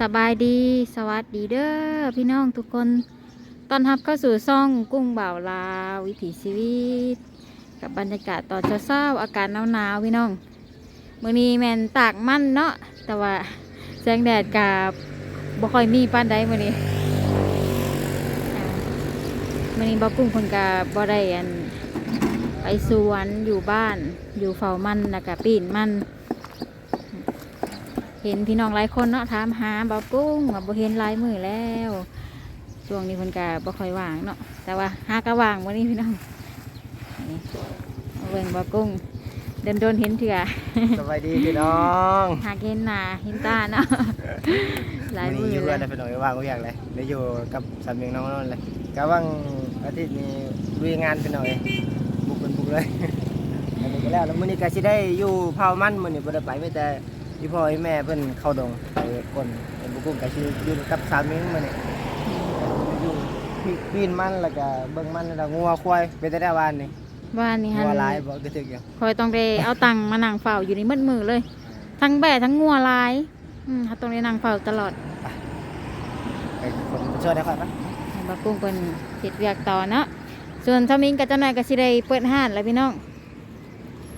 สบายดีสวัสดีเด้อพี่น้องทุกคนตอนรับเข้าสู่ซ่องกุ้งบ่าวลาว วิถีชีวิต กับบรรยากาศตอนเช้าๆอากาศหนาวๆพี่น้องมื้อนี้แมนตากมันเนาะแต่ว่าแสงแดดกับบ่ค่อยมีปานใดมื้อนี้อ่ามื้อนี้บ่กุ้งเพิ่นก็บ่ได้อันไปสวนอยู่บ้านอยู่เฝ้ามันแล้วก็ปีนมัน เห็นพี่น้องหลายคนเนาะถามหาบ่าวกุ้งว่าบ่เห็นหลายมือแล้วช่วงนี้เพิ่นก็บ่ค่อยว่างเนาะแต่ว่าหากะว่างวันนี้พี่น้องนี่เอาเบิ่งบ่าวกุ้งเดินโดนๆเห็นเถื่อสวัสดีพี่น้องหากเห็นหน้าเห็นตาเนาะหลายวันมืนี้ออยู่เลกัยนพี่น้องว่างก็อยากเลยได้อยู่กับสามีน้องนนท์เลยก็ว่างอาทิตย์นี้ลุยงานพี่น้องเองบุกเป็นบุกเลยอันนี้ก็แล้วแล้วมื้อนี้ก็สิได้อยู่เผามันมื้อนี้บ่ได้ไปไม่แต่ พี่พ่อพี่แม่เพิ่นเข้าดงไปคนเป็นบุกกุ้งก็สิอยู่กับสามีมื้อนี้อยู่ปีนมันแล้วก็เบิ่งมันแล้วก็งัวควายไปแต่ได้วานนี่บ้านนี่ฮันงัวหลายบ่กระทึกอยู่คอยต้องได้เอาตังค์มานั่งเฝ้าอยู่ในมืดมือเลย ทั้งแบะทั้งงัวหลายอืมเขาต้องได้นั่งเฝ้าตลอดไปคนช่วยได้ค่อยปะให้บ่าวกุ้งเป็นเฮ็ดเวียกต่อเนาะส่วนชามิงกับเจ้านายก็สิได้เปิดห้านแล้วพี่น้อง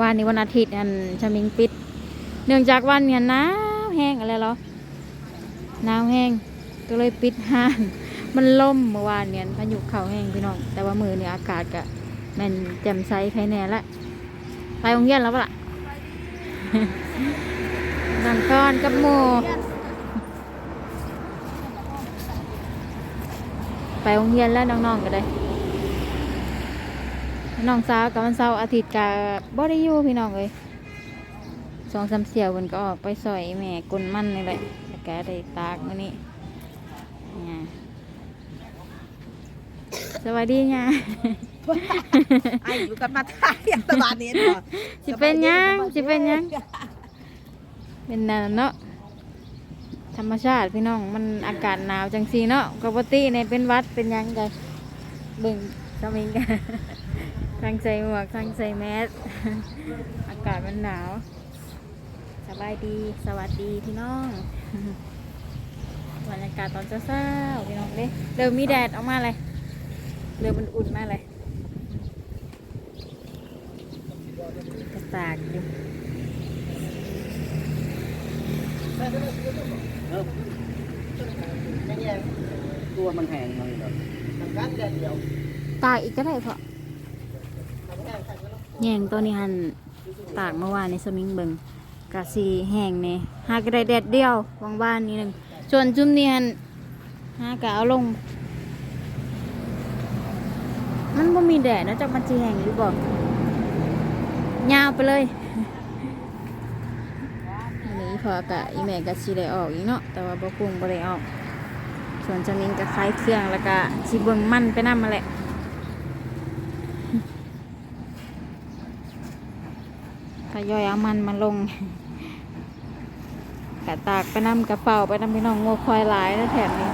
วันนี้วันอาทิตย์อันชามิงปิด เนื่องจากวันเนี่ยหนาวแห้งอะไรเหรอหนาวแห้งก็เลยปิดห้านมันล่มเมื่อวานเนี่ยพายุเข้าแห้งพี่น้อง แต่ว่ามือเนี่ยอากาศก็แมันแจ่มใสใครแน่ละไปโรงเรียนแล้วปะล่ะนังกอนกับโมไปโรงเรียนแล้วน้องๆก็ได้ น้องสาวกับวันเสาร์อาทิตย์กับบ่ได้อยู่พี่น้องเลย สองสามเสี่ยวมันก็ออกไปซอยแม่กุนมันนี่แหละแล้วก็ได้ตากมื้อนี้เนี่ยสวัสดีเนี่ยไอ้อยู่กันมาทายอัตบานนี้เนาะสิเป็นหยังสิเป็นหยังเป็นนั่นเนาะธรรมชาติพี่น้องมันอากาศหนาวจังสีเนาะปกติเนี่ยเป็นหวัดเป็นหยังไงเบิ่งสมิงกันทั้งใส่หมวกทั้งใส่แมสอากาศมันหนาว สบายดีสวัสดีพี่น้องบรรยากาศตอนเช้าๆพี่น้องเด้เริ่มมีแดดออกมาเลยเริ่มมันอุ่นมากเลยกระตากอยู่ตัวมันแห้งมันแบบทำการแดดเดียวตากอีกก็ได้เพาะแยงตัวนี้หันตากเมื่อวานในสมิงเบิง กะสีแห้งเนี่ยหากได้แดดเดียววางบ้านนี้หนึ่งส่วนจุ่มเนียนหากะเอาลง มันบ่มีแดดนะจักมันสีแห้งหรือบ่ายาวไปเลยอันนี้พอกะอีแม่กะสีได้ออกอีกเนาะแต่ว่าบ่กุ้งบ่ได้ออก ส่วนจามิงก็คล้ายเครื่องแล้วก็ชีเบิงมันไปนั่มาแหละ ยอยเอามันมาลงกะตากไปนำกระเป๋าไปนำพี่น้องงูควายหลายนะแถบนี้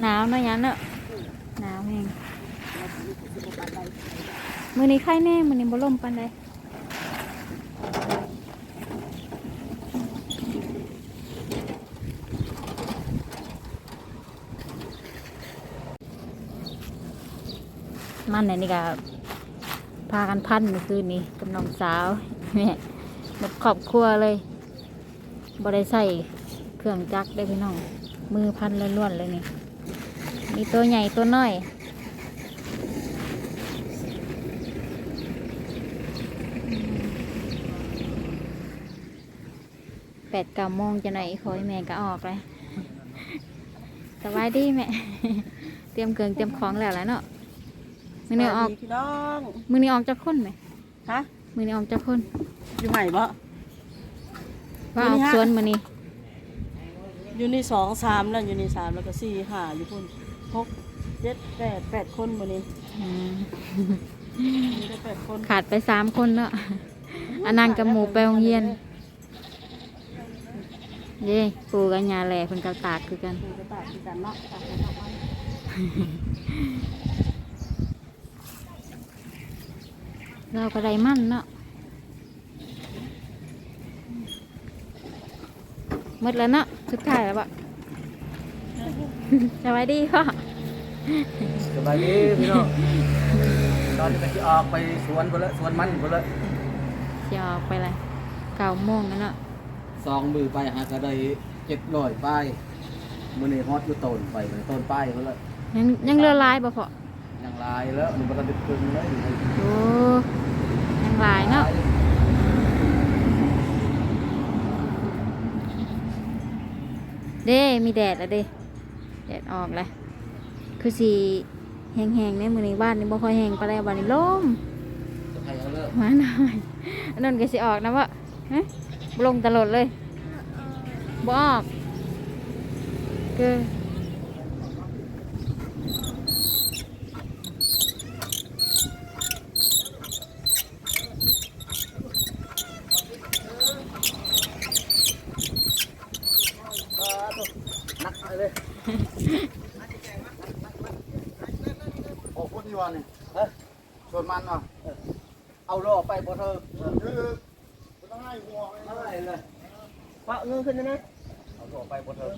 หนาวเนอะยันเนอะหนาวแห้งมือนี้ไข่แน่มือนี้บ่ลมปันใด มันเนี่ยนี่ก็พากันพันเมื่อคืนนี้กับน้องสาวแม่หมดครอบครัวเลยบ่ได้ใส่เครื่องจักรได้พี่น้อง มือพันล้วนๆเลยนี่ มีตัวใหญ่ตัวน้อยแปดเก้าโมงจะไหนคอยแม่ก็ออกเลยสบายดีแม่ เตรียมเกิงเตรียมของแล้วแล้วเนาะ มือนี้ออก พี่น้องมือนี้ออกจากคนไหมฮะมือนี้ออกจากคนอยู่ไหนบ่ว่ามื้ออนี้อกฮะสวนมือนี้อยู่นี่สองสามแล้วอยู่นี่สามแล้วก็สี่ห้าอยู่พุ่นหกเจ็ดแปดแปดคนวันนี้อืมมีได้แปดคนขาดไปสามคนเนาะอันนั้นกับหมูไปโรงเรียนเย้ปูกับยาแหล่คนกับตากคือกันมีกระตากที่กันเนาะตากกันเนาะ เราก็ได้มั่นเนาะหมดแล้วเนาะสุดท้ายแล้วบะสวัสดีพ่อสบายดีพี่น้องตอนนี้ก็จะออกไปสวนพุ่นละสวนมันพุ่นละจะออกไปเลยเก้าโมงแล้วเนาะสองมือไปหาก็ได้เจ็ดร้อยป้ายมือนี้ฮอตอยู่ต้นไปมื้อนี้ต้นป้ายพุ่นละยังยังเรือลายบ่พ่อยังลายแล้วมันก็จะตึงเลยโอ้ยังลายเนาะเด้ มีแดดแล้วเด้แดดออกเลยคือสีแห้งๆในมือนี้บ้านนี่บ่ค่อยแห้งปานใดบ้านนี้ลมจะให้เอาเลิกมาหน่อยอันนั้นก็สิออกนะวะฮะบลงตลอดเลยบออกคือ นักเลยโอ้พู ดที่วันนี่เฮ้ยสวนมันเนาะเออเอาล่อไปบ่เธอคือต้องให้หัวอะไรเลยเพราะเงินขึ้นนะนะเอาล่อไปบ่เธอ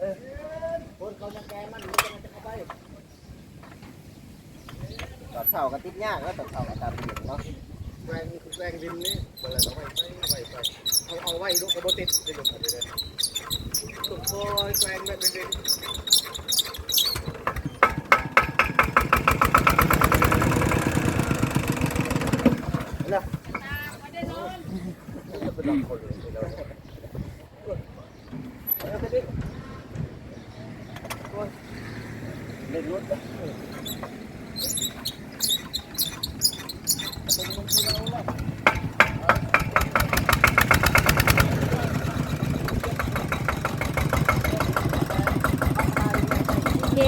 เออคนเขาจะแกมันมันจะเอาไปตอนเช้าก็ติดยากแล้วตอนเช้าอากาศเปลี่ยนเนาะแกงแกงดินนี่เปิดเอาไว้ไปไว้ไปเอาเอาไว้ลูกกระโบติดไปลูกอะไรเลยลูกคอยแกงแบบเป็นดิน เนาะ เป็นลำคนเลยเราเอาไปดิโอ้ยเล่นรถนะโอเค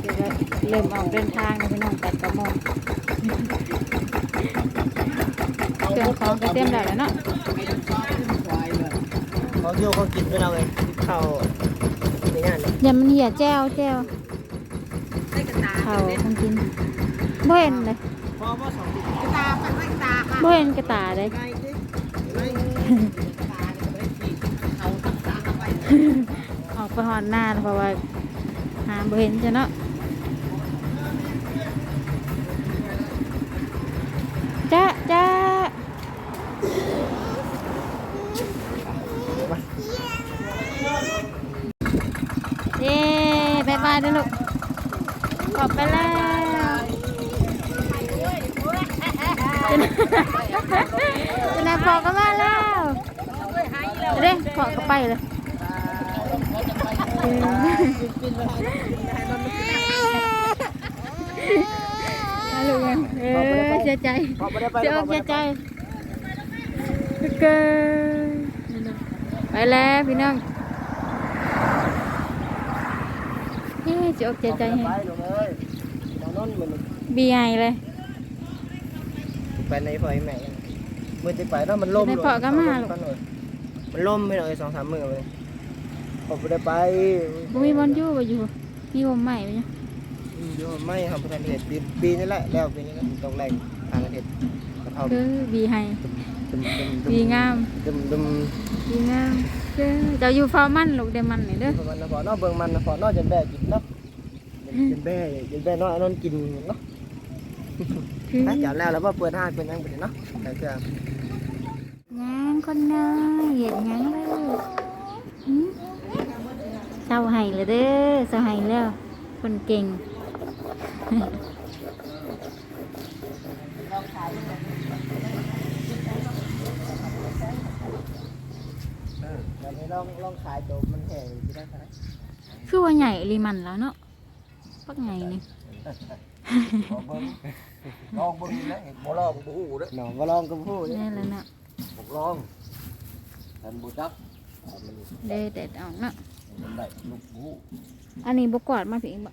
เดี๋ยวก็เริ่มออกเดินทางแล้วพี่น้องตัดกระโมง เครื่องของก็เต็มแล้วแหล้วเนาะเขาโยกเขากินไปเราเองเข้าในงานเลยอย่ามันเหี่ยแจ้วแจ้วเขาคงกินบ่เห็นเลยพอว่าสองติดบ่เห็นกระตาเลย ไงดิไงออกไปหอนหน้าเพราะว่าหาบ่เห็นจ้ะเนาะจ้าจ้า เย้บายบายเด้อลูกขอบไปแล้วจะนายพอก็มาแล้วเด้พอก็ไปเลยฮัลโหลเออเสียใจพอไม่ได้ไปเสียอกเสียใจเกินไปแล้วพี่น้อง เฮ้ยเสียอกเสียใจไปแฮะลงเลยนอนนอนเหมือนบีไอเลยไปในไฟแม่มือจะไปแล้วมันล่มในเปาะก็มาลูกมันล่มไม่เลยสองสามมือเลยผมไม่ได้ไปบ่มีบอลอยู่บ่อยู่มีวงใหม่ไหมเนี่ยอยู่ไม่ทำประธานเหตุปีปีนี้แหละแล้วปีนี้แหละตรงแรงทางประเทศกระเท่าคือบีไฮดุมดุมบีงามดุมดุมบีงาม คือเจะอยู่เฝ้ามันลูกเดยวมันนี่เด้อประมาณนพอนอกเบิ่งมันนพอนอกจนแบ่กินเนาะจนแบ่จนแบ่น้อยนอนกินเนาะคือถ้าจัดแล้วแล้วว่าเปิดห้างเป็นยังไงเนาะแต่คือยังคนน้อยเห็นยังเลยหืมเศร้าไห้เลยเด้อเศร้าไห้แล้ว คนเก่ง เราไม่ล องลองขายโจมมันแห้งที่ได้ขายคือว่าใหญ่อีหลีมันแล้วเนาะปักไงนี่ลองเบิ่งลองเบิ่งนะบ่ลองบ่ฮู้เด้อหนองก็ลองกับผู้นี่แน่แล้วเนาะบ่ลองท่านบ่จักมันเด็ดเด็ดออกเนาะมันได้ลูกฮู้อันนี้บกวาดมาพี่บ่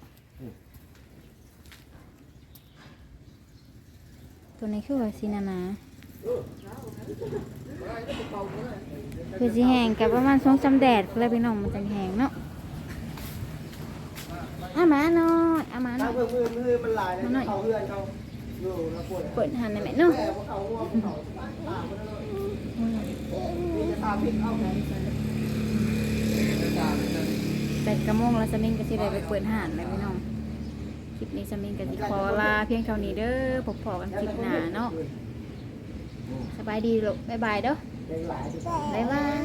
ตัวนี้คือว่าสีนานา คือสีแห้งกับประมาณสองสาแดดเลยพี่น้องมันจะแห้งเนาะอามาน่อยอามาน้อยมือมือมันลายเลยเขาเพื่อนเขาเปิดหันได้ไหมเนาะแปดกระโมงแล้วสมิงก็สิได้ไปเปิดหันแล้วพี่น้องคลิปนี้สมิงก็สิขอลาเพียงเท่านี้เด้อพบพอกันคลิปหน้าเนาะ สบายดีลูกบ๊ายบายเด้อบ๊ายบาย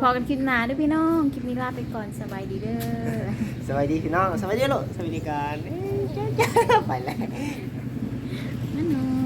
พอกันคลิปหน้าเด้วยพี่น้องคลิปนี้ลาไปก่อนสบายดีเด้อสวัสดีพี่น้องสวัสดีลูกสวัสดีการเอ้ยจ้าจ้าไปแล้วนั่นเนาะ